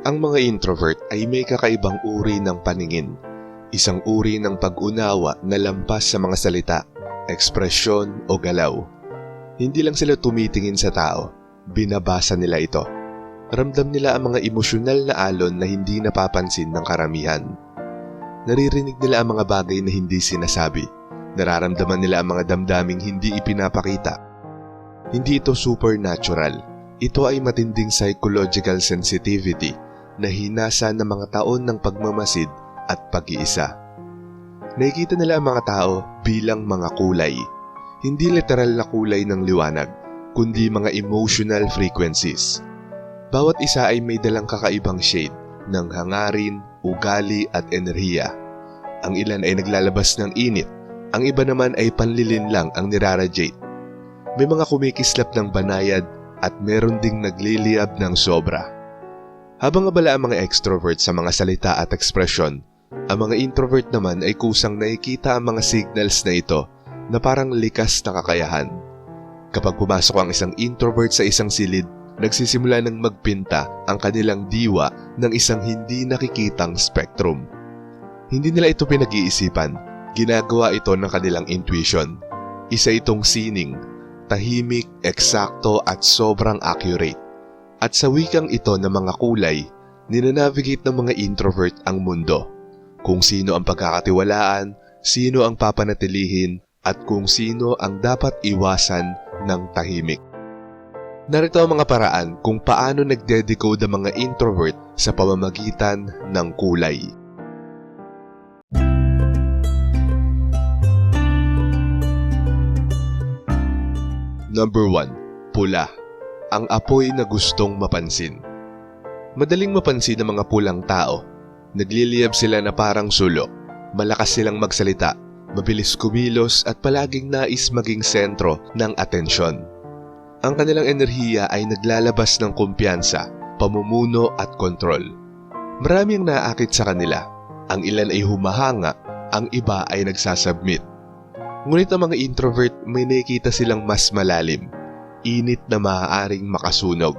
Ang mga introvert ay may kakaibang uri ng paningin. Isang uri ng pag-unawa na lampas sa mga salita, ekspresyon o galaw. Hindi lang sila tumitingin sa tao, binabasa nila ito. Ramdam nila ang mga emosyonal na alon na hindi napapansin ng karamihan. Naririnig nila ang mga bagay na hindi sinasabi. Nararamdaman nila ang mga damdaming hindi ipinapakita. Hindi ito supernatural. Ito ay matinding psychological sensitivity na hinasa ng mga taon ng pagmamasid at pag-iisa. Nakikita nila ang mga tao bilang mga kulay. Hindi literal na kulay ng liwanag, kundi mga emotional frequencies. Bawat isa ay may dalang kakaibang shade ng hangarin, ugali at enerhiya. Ang ilan ay naglalabas ng init, ang iba naman ay panlilin lang ang niraradiate. May mga kumikislap ng banayad at meron ding nagliliyab ng sobra. Habang abala ang mga extrovert sa mga salita at ekspresyon, ang mga introvert naman ay kusang nakikita ang mga signals na ito na parang likas na kakayahan. Kapag pumasok ang isang introvert sa isang silid, nagsisimula ng magpinta ang kanilang diwa ng isang hindi nakikitang spectrum. Hindi nila ito pinag-iisipan, ginagawa ito ng kanilang intuition. Isa itong sining, tahimik, eksakto at sobrang accurate. At sa wikang ito ng mga kulay, ninanavigate ng mga introvert ang mundo. Kung sino ang pagkakatiwalaan, sino ang papanatilihin, at kung sino ang dapat iwasan ng tahimik. Narito ang mga paraan kung paano nagde-decode ang mga introvert sa pamamagitan ng kulay. Number 1. Pula. Ang apoy na gustong mapansin. Madaling mapansin ng mga pulang tao. Nagliliyab sila na parang sulok. Malakas silang magsalita, mabilis kumilos at palaging nais maging sentro ng atensyon. Ang kanilang enerhiya ay naglalabas ng kumpiyansa, pamumuno at kontrol. Marami ang naaakit sa kanila. Ang ilan ay humahanga, ang iba ay nagsasubmit. Ngunit ang mga introvert may nakikita silang mas malalim, init na maaaring makasunog.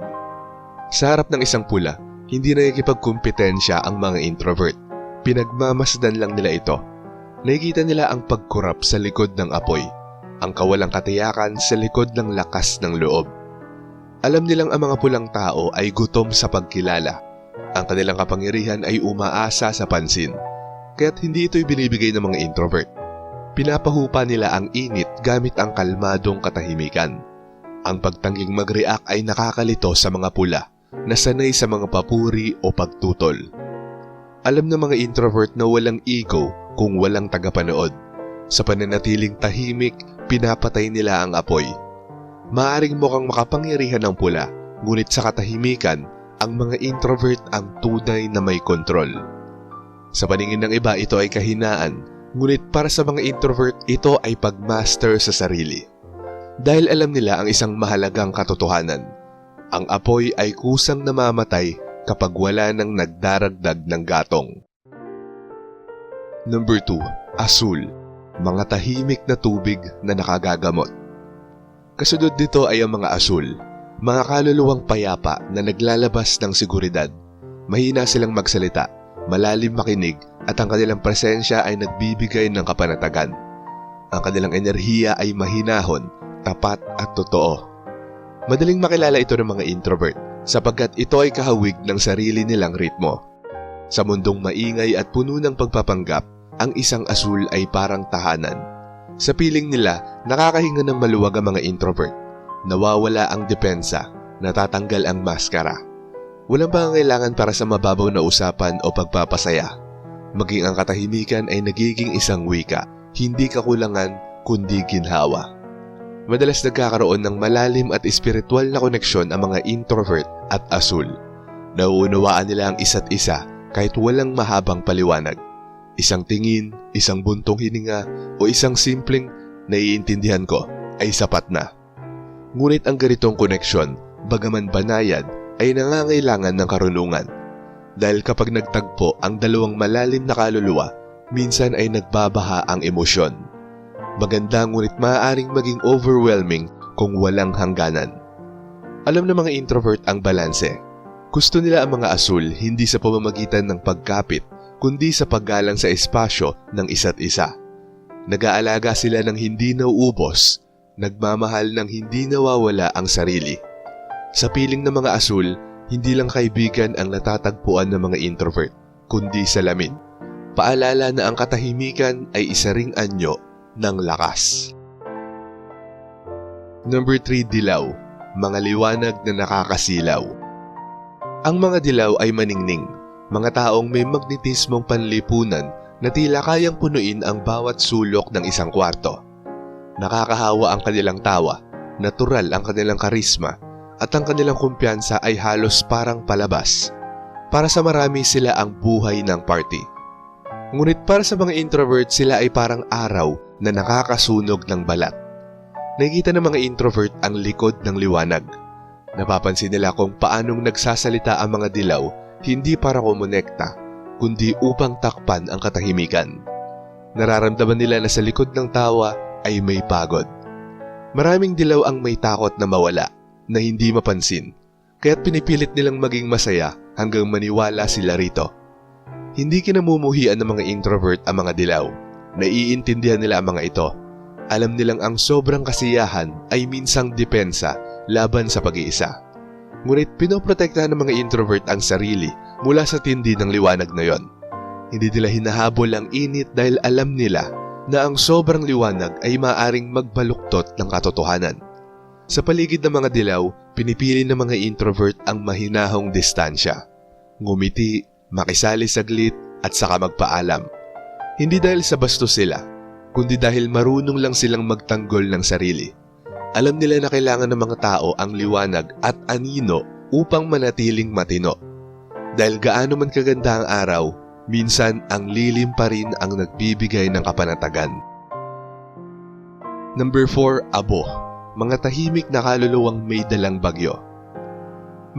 Sa harap ng isang pula, hindi nakikipagkumpetensya ang mga introvert. Pinagmamasdan lang nila ito. Nakikita nila ang pagkurap sa likod ng apoy, ang kawalang katiyakan sa likod ng lakas ng loob. Alam nilang ang mga pulang tao ay gutom sa pagkilala. Ang kanilang kapangyarihan ay umaasa sa pansin, kaya't hindi ito'y binibigay ng mga introvert. Pinapahupa nila ang init gamit ang kalmadong katahimikan. Ang pagtangging mag-react ay nakakalito sa mga pula na sanay sa mga papuri o pagtutol. Alam ng mga introvert na walang ego kung walang tagapanood. Sa pananatiling tahimik, pinapatay nila ang apoy. Maaring mukhang makapangyarihan ng pula, ngunit sa katahimikan, ang mga introvert ang tunay na may kontrol. Sa paningin ng iba, ito ay kahinaan, ngunit para sa mga introvert, ito ay pagmaster sa sarili. Dahil alam nila ang isang mahalagang katotohanan. Ang apoy ay kusang namamatay kapag wala nang nagdaragdag ng gatong. Number 2. Asul. Mga tahimik na tubig na nakagagamot. Kasunod dito ay ang mga asul. Mga kaluluwang payapa na naglalabas ng seguridad. Mahina silang magsalita, malalim makinig at ang kanilang presensya ay nagbibigay ng kapanatagan. Ang kanilang enerhiya ay mahinahon, tapat at totoo. Madaling makilala ito ng mga introvert sapagkat ito ay kahawig ng sarili nilang ritmo. Sa mundong maingay at puno ng pagpapanggap, ang isang asul ay parang tahanan. Sa piling nila, nakakahinga ng maluwag ang mga introvert. Nawawala ang depensa, natatanggal ang maskara. Walang pangangailangan para sa mababaw na usapan o pagpapasaya. Maging ang katahimikan ay nagiging isang wika, hindi kakulangan kundi ginhawa. Madalas nagkakaroon ng malalim at espiritual na koneksyon ang mga introvert at asul. Nauunawaan nila ang isa't isa kahit walang mahabang paliwanag. Isang tingin, isang buntong hininga o isang simpleng naiintindihan ko ay sapat na. Ngunit ang ganitong koneksyon, bagaman banayad, ay nangangailangan ng karunungan. Dahil kapag nagtagpo ang dalawang malalim na kaluluwa, minsan ay nagbabaha ang emosyon. Maganda ngunit maaaring maging overwhelming kung walang hangganan. Alam ng mga introvert ang balanse. Gusto nila ang mga asul hindi sa pamamagitan ng pagkapit, kundi sa paggalang sa espasyo ng isa't isa. Nag-aalaga sila ng hindi nauubos, nagmamahal ng hindi nawawala ang sarili. Sa piling ng mga asul, hindi lang kaibigan ang natatagpuan ng mga introvert, kundi salamin. Paalala na ang katahimikan ay isa ring anyo ng lakas. Number 3 Dilaw Mga liwanag na nakakasilaw Ang mga dilaw ay maningning, mga taong may magnetismong panlipunan na tila kayang punuin ang bawat sulok ng isang kwarto. Nakakahawa ang kanilang tawa, natural ang kanilang karisma, at ang kanilang kumpiyansa ay halos parang palabas. Para sa marami sila ang buhay ng party. Ngunit para sa mga introvert sila ay parang araw na nakakasunog ng balat. Nakikita ng mga introvert ang likod ng liwanag. Napapansin nila kung paanong nagsasalita ang mga dilaw hindi para kumonekta, kundi upang takpan ang katahimikan. Nararamdaman nila na sa likod ng tawa ay may pagod. Maraming dilaw ang may takot na mawala, na hindi mapansin, kaya't pinipilit nilang maging masaya hanggang maniwala sila rito. Hindi kinamumuhian ng mga introvert ang mga dilaw. Naiintindihan nila ang mga ito. Alam nilang ang sobrang kasiyahan ay minsang depensa laban sa pag-iisa. Ngunit pinoprotektahan ng mga introvert ang sarili mula sa tindi ng liwanag na yon. Hindi nila hinahabol ang init dahil alam nila na ang sobrang liwanag ay maaring magbaluktot ng katotohanan. Sa paligid ng mga dilaw, pinipili ng mga introvert ang mahinahong distansya. Ngumiti, makisali saglit at saka magpaalam. Hindi dahil sa bastos sila, kundi dahil marunong lang silang magtanggol ng sarili. Alam nila na kailangan ng mga tao ang liwanag at anino upang manatiling matino. Dahil gaano man kaganda ang araw, minsan ang lilim pa rin ang nagbibigay ng kapanatagan. Number 4, Abo. Mga tahimik na kaluluwang may dalang bagyo.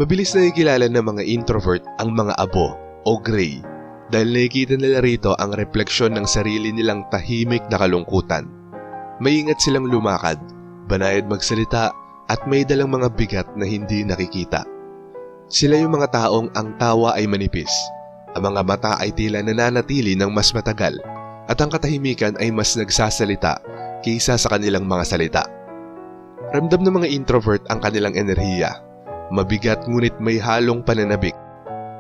Mabilis na ikilala ng mga introvert ang mga abo o gray dahil nakikita nila rito ang refleksyon ng sarili nilang tahimik na kalungkutan. Maingat silang lumakad, banayad magsalita at may dalang mga bigat na hindi nakikita. Sila yung mga taong ang tawa ay manipis, ang mga mata ay tila nananatili ng mas matagal at ang katahimikan ay mas nagsasalita kaysa sa kanilang mga salita. Ramdam ng mga introvert ang kanilang enerhiya, mabigat ngunit may halong pananabik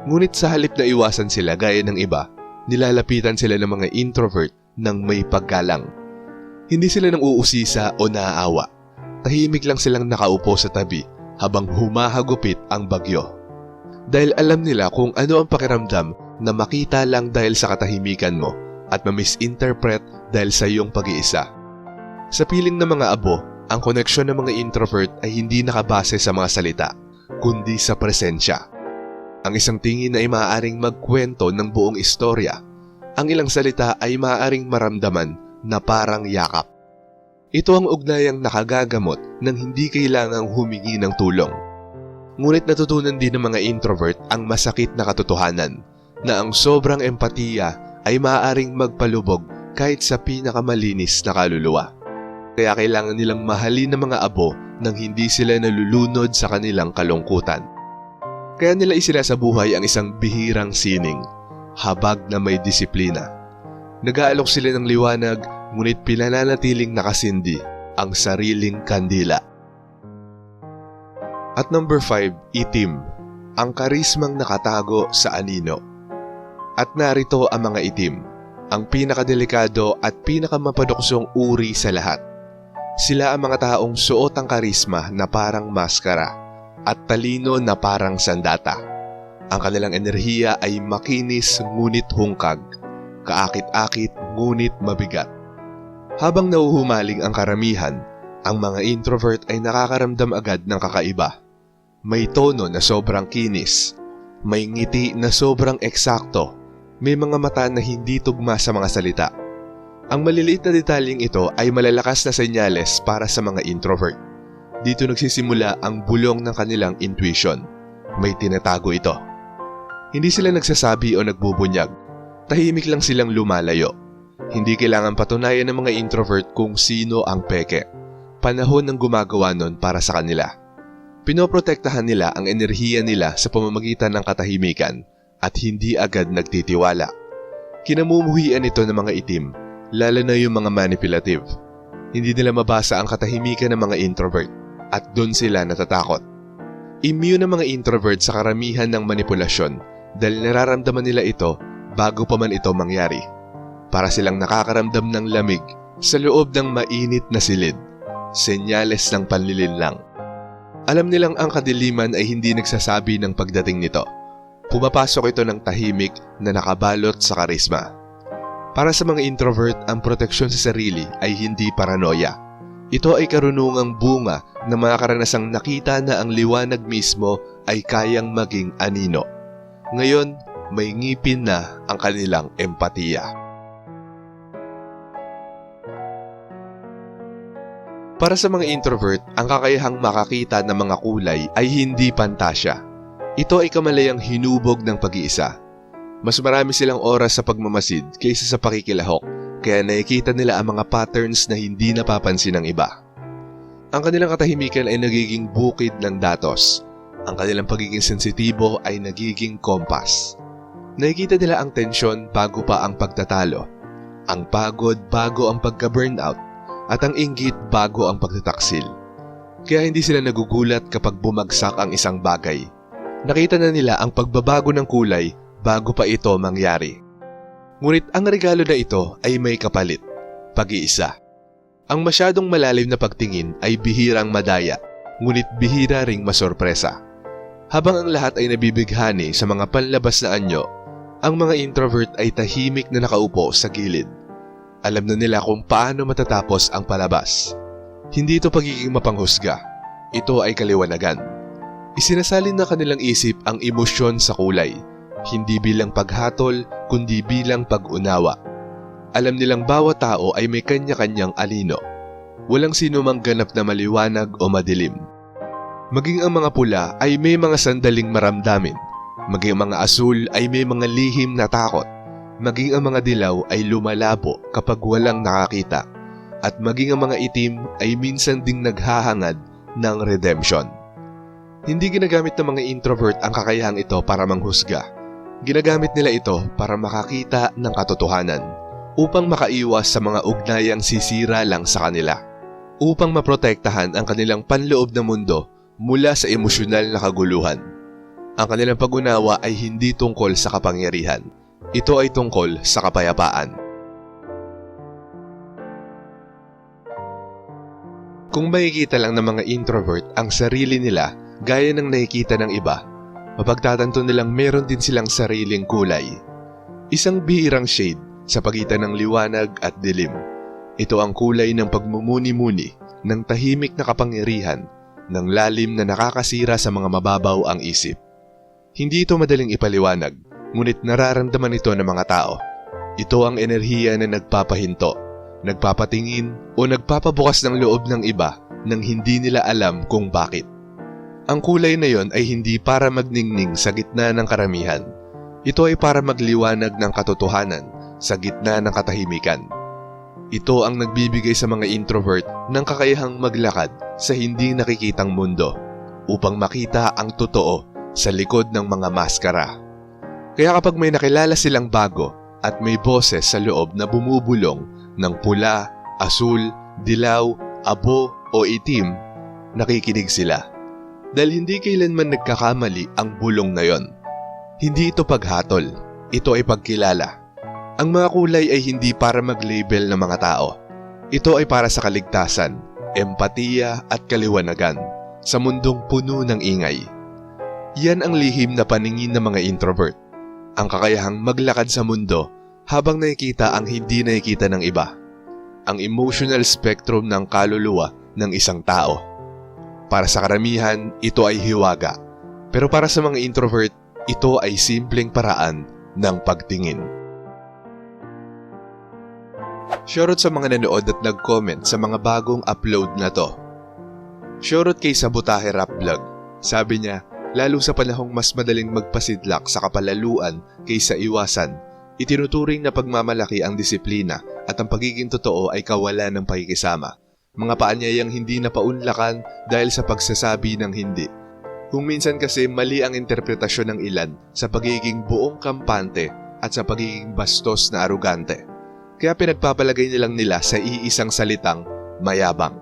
Ngunit sa halip na iwasan sila gaya ng iba, nilalapitan sila ng mga introvert ng may paggalang. Hindi sila nang uusisa o naaawa. Tahimik lang silang nakaupo sa tabi habang humahagupit ang bagyo. Dahil alam nila kung ano ang pakiramdam na makita lang dahil sa katahimikan mo at ma-misinterpret dahil sa iyong pag-iisa. Sa piling ng mga abo, ang koneksyon ng mga introvert ay hindi nakabase sa mga salita, kundi sa presensya. Ang isang tingin ay maaaring magkwento ng buong istorya. Ang ilang salita ay maaaring maramdaman na parang yakap. Ito ang ugnayang nakagagamot nang hindi kailangang humingi ng tulong. Ngunit natutunan din ng mga introvert ang masakit na katotohanan na ang sobrang empatiya ay maaaring magpalubog kahit sa pinakamalinis na kaluluwa. Kaya kailangan nilang mahalin ng mga abo nang hindi sila nalulunod sa kanilang kalungkutan. Kaya nila isila sa buhay ang isang bihirang sining, habag na may disiplina. Nag-aalok sila ng liwanag, ngunit pinananatiling nakasindi ang sariling kandila. At number 5, itim, ang karismang nakatago sa anino. At narito ang mga itim, ang pinakadelikado at pinakamapaduksong uri sa lahat. Sila ang mga taong suot ang karisma na parang maskara at talino na parang sandata. Ang kanilang enerhiya ay makinis ngunit hungkag, kaakit-akit ngunit mabigat. Habang nauhumaling ang karamihan, ang mga introvert ay nakakaramdam agad ng kakaiba. May tono na sobrang kinis, may ngiti na sobrang eksakto, may mga mata na hindi tugma sa mga salita. Ang maliliit na detalyeng ito ay malalakas na senyales para sa mga introvert. Dito nagsisimula ang bulong ng kanilang intuition. May tinatago ito. Hindi sila nagsasabi o nagbubunyag. Tahimik lang silang lumalayo. Hindi kailangan patunayan ng mga introvert kung sino ang peke. Panahon ng gumagawa nun para sa kanila. Pinoprotektahan nila ang enerhiya nila sa pamamagitan ng katahimikan at hindi agad nagtitiwala. Kinamumuhian ito ng mga itim, lalo na yung mga manipulative. Hindi nila mabasa ang katahimikan ng mga introvert at doon sila natatakot. Immune ng mga introvert sa karamihan ng manipulasyon dahil nararamdaman nila ito bago pa man ito mangyari. Para silang nakakaramdam ng lamig sa loob ng mainit na silid, senyales ng panlilinlang. Alam nilang ang kadiliman ay hindi nagsasabi ng pagdating nito. Pumapasok ito ng tahimik na nakabalot sa karisma. Para sa mga introvert, ang proteksyon sa sarili ay hindi paranoia. Ito ay karunungang bunga na mga karanasang nakita na ang liwanag mismo ay kayang maging anino. Ngayon, may ngipin na ang kanilang empatiya. Para sa mga introvert, ang kakayahang makakita ng mga kulay ay hindi pantasya. Ito ay kamalayang hinubog ng pag-iisa. Mas marami silang oras sa pagmamasid kaysa sa pakikilahok, kaya nakikita nila ang mga patterns na hindi napapansin ng iba. Ang kanilang katahimikan ay nagiging bukid ng datos. Ang kanilang pagiging sensitibo ay nagiging kompas. Nakikita nila ang tensyon bago pa ang pagtatalo. Ang pagod bago ang pagka-burnout at ang inggit bago ang pagtataksil. Kaya hindi sila nagugulat kapag bumagsak ang isang bagay. Nakita na nila ang pagbabago ng kulay bago pa ito mangyari. Ngunit ang regalo na ito ay may kapalit, pag-iisa. Ang masyadong malalim na pagtingin ay bihirang madaya, ngunit bihira ring masorpresa. Habang ang lahat ay nabibighani sa mga panlabas na anyo, ang mga introvert ay tahimik na nakaupo sa gilid alam na nila kung paano matatapos ang palabas. Hindi ito pagiging mapanghusga. Ito ay kaliwanagan. Isinasalin na kanilang isip ang emosyon sa kulay, hindi bilang paghatol kundi bilang pag-unawa. Alam nilang bawat tao ay may kanya-kanyang alino. Walang sino mang ganap na maliwanag o madilim. Maging ang mga pula ay may mga sandaling maramdamin. Maging ang mga asul ay may mga lihim na takot maging ang mga dilaw ay lumalabo kapag walang nakakita at maging ang mga itim ay minsan ding naghahangad ng redemption. Hindi ginagamit ng mga introvert ang kakayahang ito para manghusga. Ginagamit nila ito para makakita ng katotohanan upang makaiwas sa mga ugnayang sisira lang sa kanila. Upang maprotektahan ang kanilang panloob na mundo mula sa emosyonal na kaguluhan. Ang kanilang pag-unawa ay hindi tungkol sa kapangyarihan, ito ay tungkol sa kapayapaan. Kung makikita lang ng mga introvert ang sarili nila gaya ng nakikita ng iba, mapagtatanto nilang meron din silang sariling kulay. Isang bihirang shade sa pagitan ng liwanag at dilim. Ito ang kulay ng pagmumuni-muni, ng tahimik na kapangyarihan, ng lalim na nakakasira sa mga mababaw ang isip. Hindi ito madaling ipaliwanag, ngunit nararamdaman ito ng mga tao. Ito ang enerhiya na nagpapahinto, nagpapatingin o nagpapabukas ng loob ng iba nang hindi nila alam kung bakit. Ang kulay na yon ay hindi para magningning sa gitna ng karamihan. Ito ay para magliwanag ng katotohanan sa gitna ng katahimikan. Ito ang nagbibigay sa mga introvert ng kakayahang maglakad sa hindi nakikitang mundo upang makita ang totoo sa likod ng mga maskara. Kaya kapag may nakilala silang bago at may boses sa loob na bumubulong ng pula, asul, dilaw, abo o itim, nakikinig sila. Dahil hindi kailanman nagkakamali ang bulong na yon. Hindi ito paghatol, ito ay pagkilala. Ang mga kulay ay hindi para mag-label ng mga tao. Ito ay para sa kaligtasan, empatiya at kaliwanagan sa mundong puno ng ingay. Yan ang lihim na paningin ng mga introvert ang kakayahang maglakad sa mundo habang nakikita ang hindi nakikita ng iba. Ang emotional spectrum ng kaluluwa ng isang tao. Para sa karamihan, ito ay hiwaga. Pero para sa mga introvert, ito ay simpleng paraan ng pagtingin. Shoutout sa mga nanood at nag-comment sa mga bagong upload na to. Shoutout kay Sabotahe Rap Vlog. Sabi niya, lalo sa panahong mas madaling magpasidlak sa kapalaluan kaysa iwasan. Itinuturing na pagmamalaki ang disiplina at ang pagiging totoo ay kawalan ng pakikisama. Mga paanyayang hindi napaunlakan dahil sa pagsasabi ng hindi. Kung minsan kasi mali ang interpretasyon ng ilan sa pagiging buong kampante at sa pagiging bastos na arugante. Kaya pinagpapalagay nilang nila sa iisang salitang mayabang.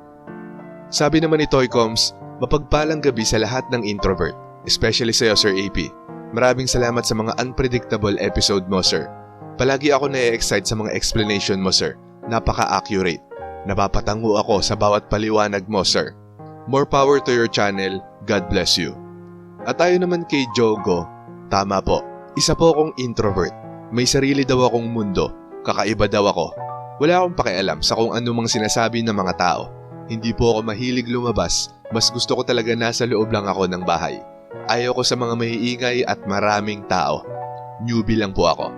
Sabi naman ni Toy Combs, mapagpalang gabi sa lahat ng introvert, especially sa iyo Sir AP. Maraming salamat sa mga unpredictable episode mo Sir. Palagi ako na-excite sa mga explanation mo Sir. Napaka-accurate. Napapatango ako sa bawat paliwanag mo Sir. More power to your channel. God bless you. At tayo naman kay Jogo. Tama po. Isa po akong introvert. May sarili daw akong mundo. Kakaiba daw ako. Wala akong pakialam sa kung ano sinasabi ng mga tao. Hindi po ako mahilig lumabas. Mas gusto ko talaga nasa loob lang ako ng bahay. Ayaw ko sa mga maiingay at maraming tao. Newbie lang po ako.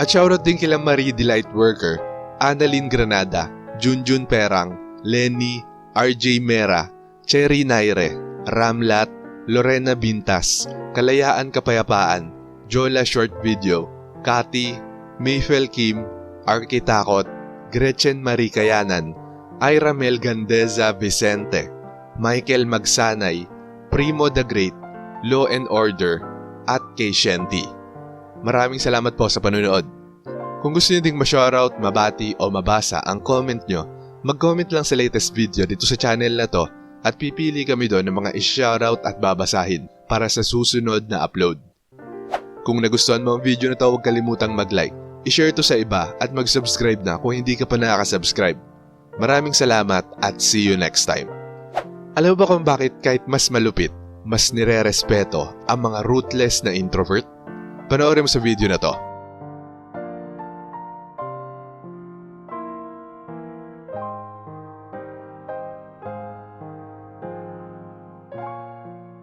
At shoutout din kila Marie Delight Worker, Annalyn Granada, Junjun Perang, Lenny, RJ Mera, Cherry Naire, Ramlat, Lorena Bintas, Kalayaan Kapayapaan, Jola Short Video, Kati, Mayfel Kim, Arky Takot, Gretchen Marie Kayanan, Ira Mel Gandeza Vicente, Michael Magsanay, Primo the Great, Law and Order, at kay Shanty. Maraming salamat po sa panunood. Kung gusto niyo ding ma-shoutout, mabati o mabasa ang comment nyo, mag-comment lang sa latest video dito sa channel na to at pipili kami doon ng mga i-shoutout at babasahin para sa susunod na upload. Kung nagustuhan mo ang video na to, huwag kalimutang mag-like, i-share to sa iba at mag-subscribe na kung hindi ka pa nakaka-subscribe. Maraming salamat at see you next time. Alam ba kung bakit kahit mas malupit, mas nire-respeto ang mga ruthless na introvert? Panoorin mo sa video na to.